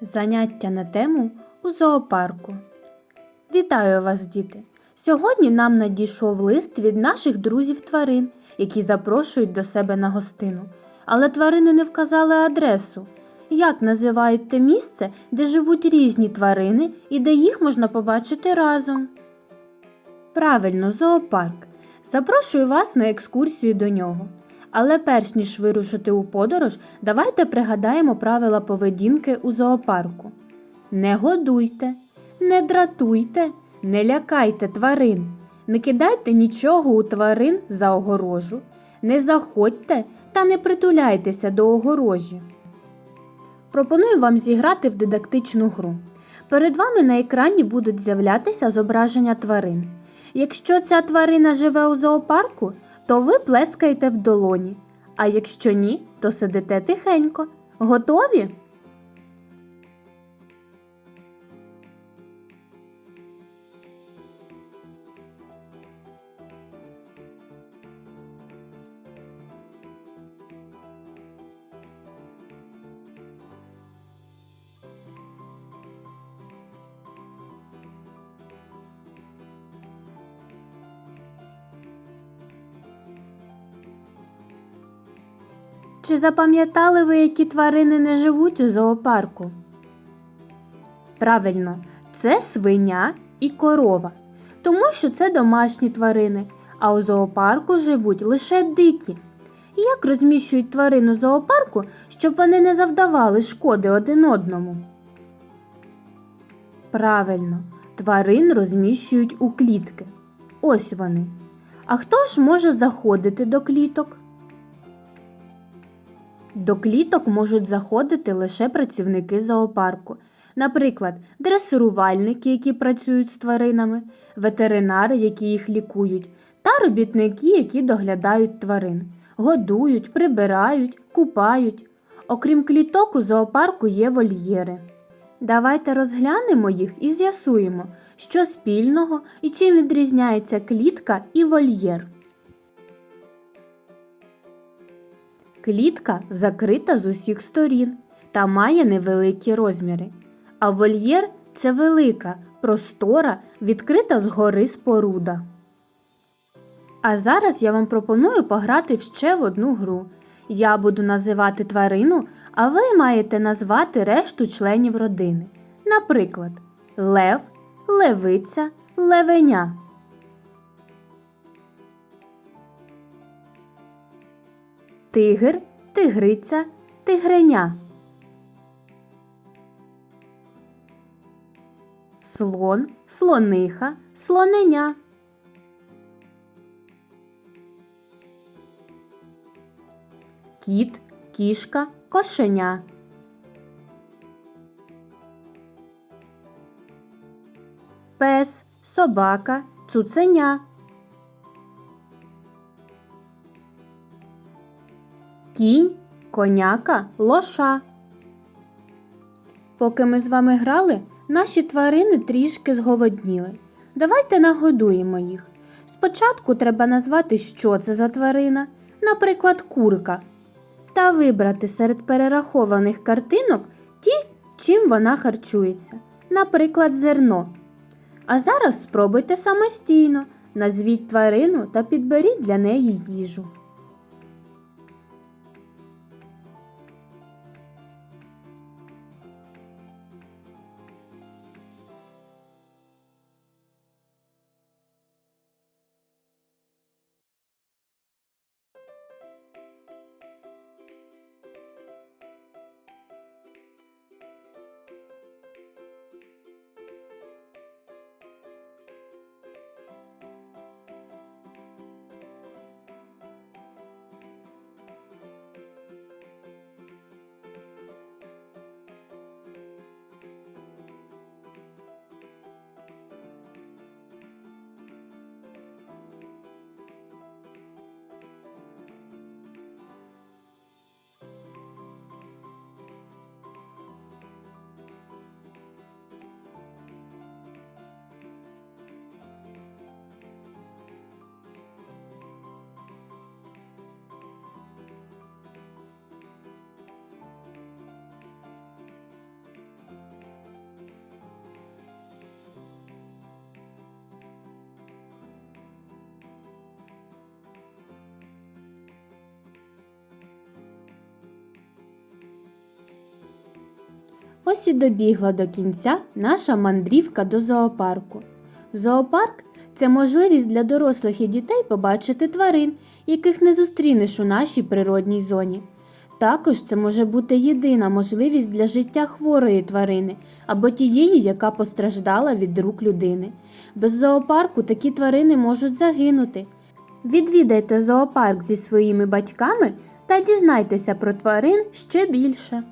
Заняття на тему у зоопарку. Вітаю вас, діти! Сьогодні нам надійшов лист від наших друзів тварин, які запрошують до себе на гостину. Але тварини не вказали адресу. Як називають те місце, де живуть різні тварини і де їх можна побачити разом? Правильно, зоопарк. Запрошую вас на екскурсію до нього. Але перш ніж вирушити у подорож, давайте пригадаємо правила поведінки у зоопарку. Не годуйте, не дратуйте, не лякайте тварин, не кидайте нічого у тварин за огорожу, не заходьте та не притуляйтеся до огорожі. Пропоную вам зіграти в дидактичну гру. Перед вами на екрані будуть з'являтися зображення тварин. Якщо ця тварина живе у зоопарку, то ви плескаєте в долоні, а якщо ні, то сидите тихенько. Готові? Чи запам'ятали ви, які тварини не живуть у зоопарку? Правильно, це свиня і корова, тому що це домашні тварини, а у зоопарку живуть лише дикі. Як розміщують тварин у зоопарку, щоб вони не завдавали шкоди один одному? Правильно, тварин розміщують у клітки. Ось вони. А хто ж може заходити до кліток? До кліток можуть заходити лише працівники зоопарку, наприклад, дресирувальники, які працюють з тваринами, ветеринари, які їх лікують, та робітники, які доглядають тварин, годують, прибирають, купають. Окрім кліток, у зоопарку є вольєри. Давайте розглянемо їх і з'ясуємо, що спільного і чим відрізняється клітка і вольєр. Клітка закрита з усіх сторін та має невеликі розміри. А вольєр це велика, простора, відкрита згори споруда. А зараз я вам пропоную пограти ще в одну гру. Я буду називати тварину, а ви маєте назвати решту членів родини. Наприклад, лев, левиця, левеня. Тигр, тигриця, тигреня. Слон, слониха, слоненя. Кіт, кішка, кошеня. Пес, собака, цуценя. Кінь, коняка, лоша. Поки ми з вами грали, наші тварини трішки зголодніли. Давайте нагодуємо їх. Спочатку треба назвати, що це за тварина, наприклад, курка, та вибрати серед перерахованих картинок ті, чим вона харчується, наприклад, зерно. А зараз спробуйте самостійно, назвіть тварину та підберіть для неї їжу. Ось і добігла до кінця наша мандрівка до зоопарку. Зоопарк це можливість для дорослих і дітей побачити тварин, яких не зустрінеш у нашій природній зоні. Також це може бути єдина можливість для життя хворої тварини або тієї, яка постраждала від рук людини. Без зоопарку такі тварини можуть загинути. Відвідайте зоопарк зі своїми батьками та дізнайтеся про тварин ще більше.